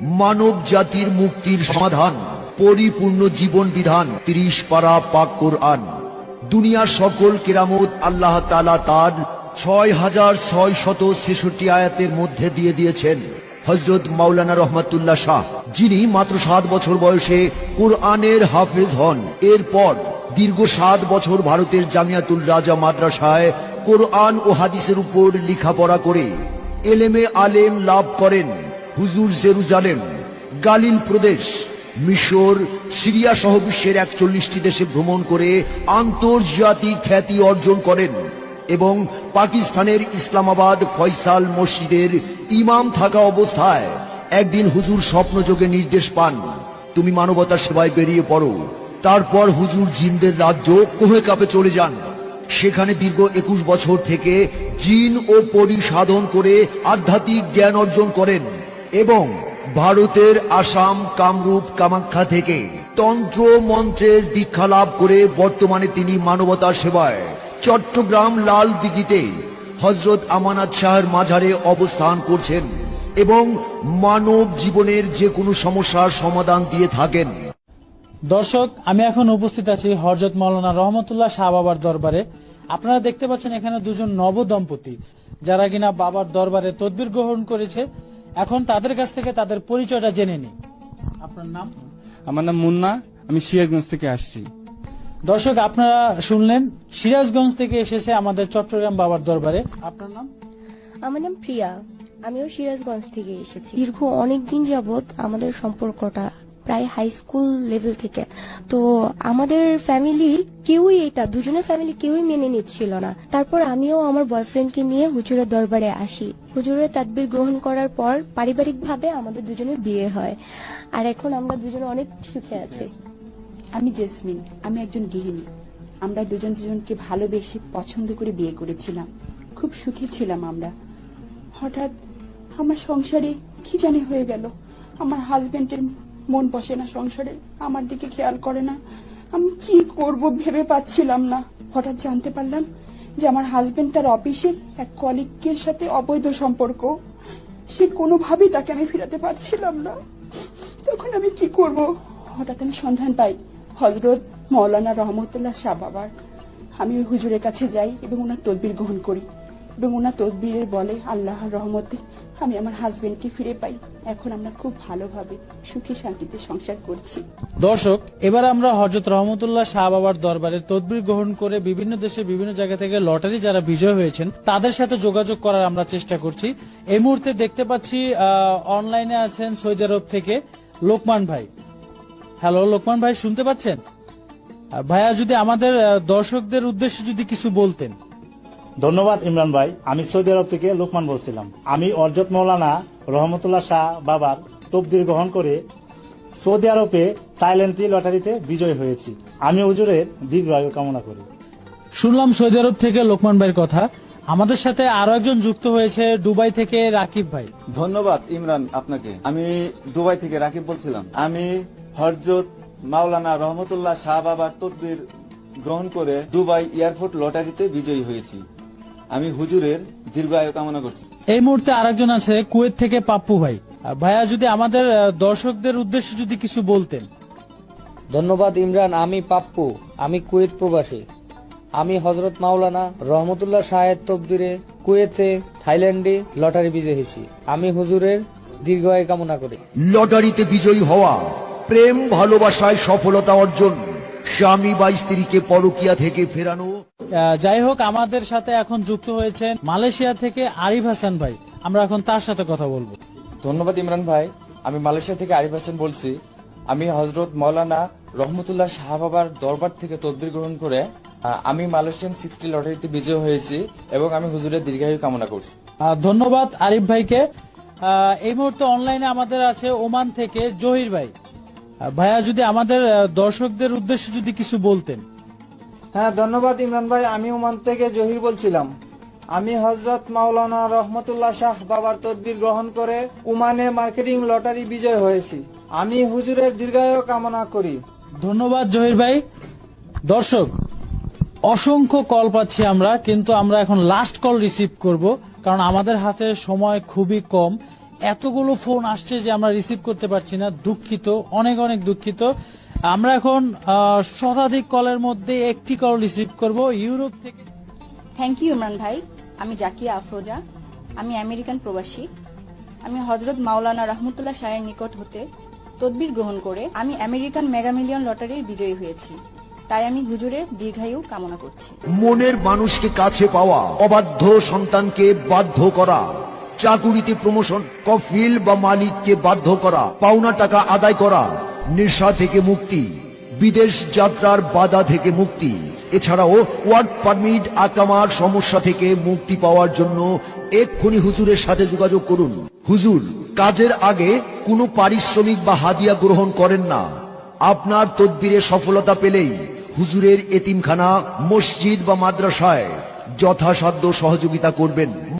মানব জাতির মুক্তির সমাধান, পরিপূর্ণ জীবন বিধান, তিরিশ পারা পাক কোরআন। দুনিয়ার সকল কেরামত আল্লাহ তালা তার ছয় হাজার ছয় শত ছেষট্টি আয়াতের মধ্যে দিয়ে দিয়েছেন। হজরত মাওলানা রহমাতুল্লাহ শাহ, যিনি মাত্র সাত বছর বয়সে কোরআনের হাফেজ হন। এরপর দীর্ঘ সাত বছর ভারতের জামিয়াতুল রাজা মাদ্রাসায় কোরআন ও হাদিসের উপর লেখাপড়া করে এলেমে আলেম লাভ করেন। হুজুর জেরুজালেম গালিল প্রদেশ, মিশর, সিরিয়া সহ বিশ্বের একচল্লিশটি দেশে ভ্রমণ করে আন্তর্জাতিক খ্যাতি অর্জন করেন এবং পাকিস্তানের ইসলামাবাদ ফয়সাল মসজিদের ইমাম থাকা অবস্থায় একদিন হুজুর স্বপ্নযোগে নির্দেশ পান, তুমি মানবতা সেবায় বেরিয়ে পড়ো। তারপর হুজুর জিনদের রাজ্য কোহে কাপে চলে যান। সেখানে দীর্ঘ একুশ বছর থেকে জিন ও পরি সাধন করে আধ্যাত্মিক জ্ঞান অর্জন করেন। এবং ভারতের আসাম, কামরূপ, কামাখ্যা থেকে তন্ত্র মন্ত্রের দীক্ষা লাভ করে বর্তমানে তিনি মানবতার সেবায় চট্টগ্রাম লাল দিঘিতে হজরত আমানাত শাহের মাঝারে অবস্থান করছেন এবং মানব জীবনের যে কোনো সমস্যার সমাধান দিয়ে থাকেন। দর্শক, আমি এখন উপস্থিত আছি হরজত মৌলানা রহমতুল্লাহ শাহ বাবার দরবারে। আপনারা দেখতে পাচ্ছেন এখানে দুজন নব দম্পতি যারা কিনা বাবার দরবারে তদবির গ্রহণ করেছে। এখন তাদের কাছ থেকে তাদের পরিচয়টা জেনে নিই। আপনার নাম? আমার নাম মুন্না আমি সিরাজগঞ্জ থেকে আসছি। দর্শক আপনারা শুনলেন সিরাজগঞ্জ থেকে এসেছে আমাদের চট্টগ্রাম বাবার দরবারে। আপনার নাম? আমার নাম প্রিয়া আমিও সিরাজগঞ্জ থেকে এসেছি। দীর্ঘ অনেক দিন যাবত আমাদের সম্পর্কটা প্রায় হাই স্কুল লেভেল থেকে। তো আমাদের ফ্যামিলি কেউই এটা, দুজনের ফ্যামিলি কেউই মেনে নিচ্ছিল না। তারপর আমিও আমার বয়ফ্রেন্ডকে নিয়ে হুজুরের দরবারে আসি। হুজুরের তাদবির গ্রহণ করার পর পারিবারিকভাবে আমাদের দুজনের বিয়ে হয়। আর এখন আমরা দুজনে অনেক সুখে আছি। আমি জেসমিন, আমি একজন গৃহিণী। আমরা দুজন দুজনকে ভালোবেসে পছন্দ করে বিয়ে করেছিলাম। খুব সুখী ছিলাম আমরা। হঠাৎ আমার সংসারে কি জানি হয়ে গেল। আমার হাজবেন্ডের মন বসে না সংসারে, আমার দিকে খেয়াল করে না। আমি কি করব ভেবে পাচ্ছিলাম না। হঠাৎ জানতে পারলাম যে আমার হাজবেন্ড তার অফিসের এক কলিগের সাথে অবৈধ সম্পর্ক। সে কোনোভাবেই তাকে আমি ফিরাতে পারছিলাম না। তখন আমি কি করব? হঠাৎ আমি সন্ধান পাই হজরত মৌলানা রহমতুল্লাহ শাহ বাবার। আমি ওই হুজুরের কাছে যাই এবং ওনার তদবির গ্রহণ করি। ওনার তদবিরের বলে আল্লাহর রহমতে আমি আমার হাজবেন্ডকে ফিরে পাই। এখন আমরা খুব ভালোভাবে সুখী শান্তিতে সংসার করছি। দর্শক, এবার আমরা হজরত রহমতুল্লাহ শাহ বাবার দরবারে তদবির গ্রহণ করে বিভিন্ন দেশে বিভিন্ন জায়গা থেকে লটারি যারা বিজয় হয়েছেন, তাদের সাথে যোগাযোগ করার আমরা চেষ্টা করছি। এই মুহূর্তে দেখতে পাচ্ছি অনলাইনে আছেন সৌদি আরব থেকে লোকমান ভাই। হ্যালো লোকমান ভাই, শুনতে পাচ্ছেন? ভাইয়া, যদি আমাদের দর্শকদের উদ্দেশ্যে যদি কিছু বলতেন। ধন্যবাদ ইমরান ভাই। আমি সৌদি আরব থেকে লোকমান বলছিলাম। আমি অরজত মৌলানা রহমতুল্লাহ শাহ বাবার তবদির গ্রহণ করে সৌদি আরবে থাইল্যান্ডি লটারিতে বিজয় হয়েছি। আমি হুজুরের দীর্ঘ আয়ু কামনা করি। শুনলাম সৌদি আরব থেকে লোকমান ভাইয়ের কথা। আমাদের সাথে আরও একজন যুক্ত হয়েছে দুবাই থেকে রাকিব ভাই। ধন্যবাদ ইমরান আপনাকে। আমি দুবাই থেকে রাকিব বলছিলাম। আমি হরজত মাওলানা রহমতুল্লাহ শাহ বাবার তদবির গ্রহণ করে দুবাই এয়ারপোর্ট লটারিতে বিজয়ী হয়েছি। আমি হুজুরের দীর্ঘ দীর্ঘায়ু কামনা করছি। এই মুহূর্তে আরেকজন আছে কুয়েত থেকে পাপ্পু ভাই। ভাইয়া যদি আমাদের দর্শকদের উদ্দেশ্যে যদি কিছু বলতেন। ধন্যবাদ ইমরান আমি পাপ্পু আমি কুয়েত প্রবাসী। আমি হজরত মাওলানা রহমতুল্লাহ শাহেদ তকদিরে কুয়েতে থাইল্যান্ডে লটারি বিজয়ী হয়েছি। আমি হুজুরের দীর্ঘ দীর্ঘায়ু কামনা করি। লটারিতে বিজয়ী হওয়া প্রেম ভালোবাসায় সফলতা অর্জন। স্বামী বা স্ত্রীকে পরকিয়া থেকে ফেরানো। যাই হোক আমাদের সাথে এখন যুক্ত হয়েছেন মালয়েশিয়া থেকে আরিফ হাসান ভাই। আমরা এখন তার সাথে কথা বলব। ধন্যবাদ ইমরান ভাই। আমি মালয়েশিয়া থেকে আরিফ হাসান বলছি। আমি হজরত মৌলানা রহমতুল্লাহ শাহ বাবার দরবার থেকে তদবির গ্রহণ করে আমি মালয়েশিয়ান সিক্সটি লটারিতে বিজয় হয়েছি এবং আমি হুজুরের দীর্ঘায়ু কামনা করছি। ধন্যবাদ আরিফ ভাইকে। এই মুহূর্তে অনলাইনে আমাদের আছে ওমান থেকে জহির ভাই। ভাইয়া যদি আমাদের দর্শকদের উদ্দেশ্যে যদি কিছু বলতেন। হ্যাঁ ধন্যবাদ ইমরান ভাই। আমি ওমান থেকে জহির বলছিলাম। আমি হজরত মাওলানা রহমতুল্লাহ শাহ বাবার তদবির গ্রহণ করে উমানে মার্কেটিং লটারি বিজয় হয়েছি। আমি হুজুরের দীর্ঘায়ু কামনা করি। ধন্যবাদ জহির ভাই। দর্শক অসংখ্য কল পাচ্ছি আমরা কিন্তু আমরা এখন লাস্ট কল রিসিভ করব কারণ আমাদের হাতে সময় খুবই কম। এতগুলো ফোন আসছে যে আমরা রিসিভ করতে পারছি না। দুঃখিত অনেক অনেক দুঃখিত। আমরা এখন শতাধিক কলের মধ্যে একটি কল রিসিভ করব। ইউরোপ থেকে থ্যাংক ইউ ইমরান ভাই। আমি জাকিয়া আফরোজা। আমি আমেরিকান প্রবাসী। আমি হজরত মাওলানা রহমতুল্লাহ শাহের নিকট হতে তদবির গ্রহণ করে আমি আমেরিকান মেগা মিলিয়ন লটারির বিজয়ী হয়েছি। তাই আমি হুজুরের দীর্ঘায়ু কামনা করছি। মনের মানুষকে কাছে পাওয়া অবাধ্য সন্তানকে বাধ্য করা। চাকুরিতে প্রমোশন কফিল বা মালিককে বাধ্য করা, পাওনা টাকা আদায় করা, নেশা থেকে মুক্তি, বিদেশ যাত্রার বাধা থেকে মুক্তি। এছাড়াও ওয়ার্ক পারমিট আকামার সমস্যা থেকে মুক্তি পাওয়ার জন্য এক্ষুনি হুজুরের সাথে যোগাযোগ করুন। হুজুর, কাজের আগে কোনো পারিশ্রমিক বা হাদিয়া গ্রহণ করেন না। আপনার তদবিরে সফলতা পেলেই হুজুরের এতিমখানা, মসজিদ বা মাদ্রাসায় যথাসাধ্য সহযোগিতা করবেন।